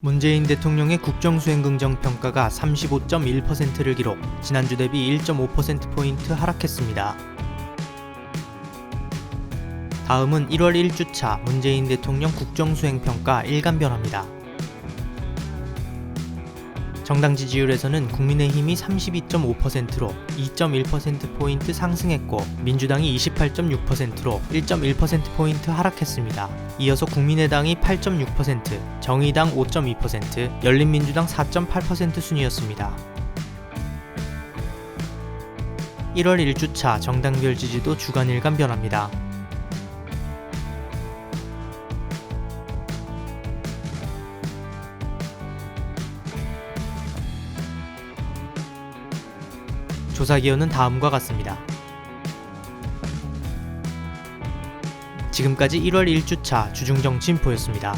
문재인 대통령의 국정수행 긍정 평가가 35.1%를 기록, 지난주 대비 1.5%포인트 하락했습니다. 다음은 1월 1주차 문재인 대통령 국정수행 평가 일간 변화입니다. 정당 지지율에서는 국민의힘이 32.5%로 2.1%포인트 상승했고 민주당이 28.6%로 1.1%포인트 하락했습니다. 이어서 국민의당이 8.6%, 정의당 5.2%, 열린민주당 4.8% 순이었습니다. 1월 1주차 정당별 지지도 주간 일간 변화입니다. 조사 기여는 다음과 같습니다. 지금까지 1월 1주차 주중정치인포였습니다.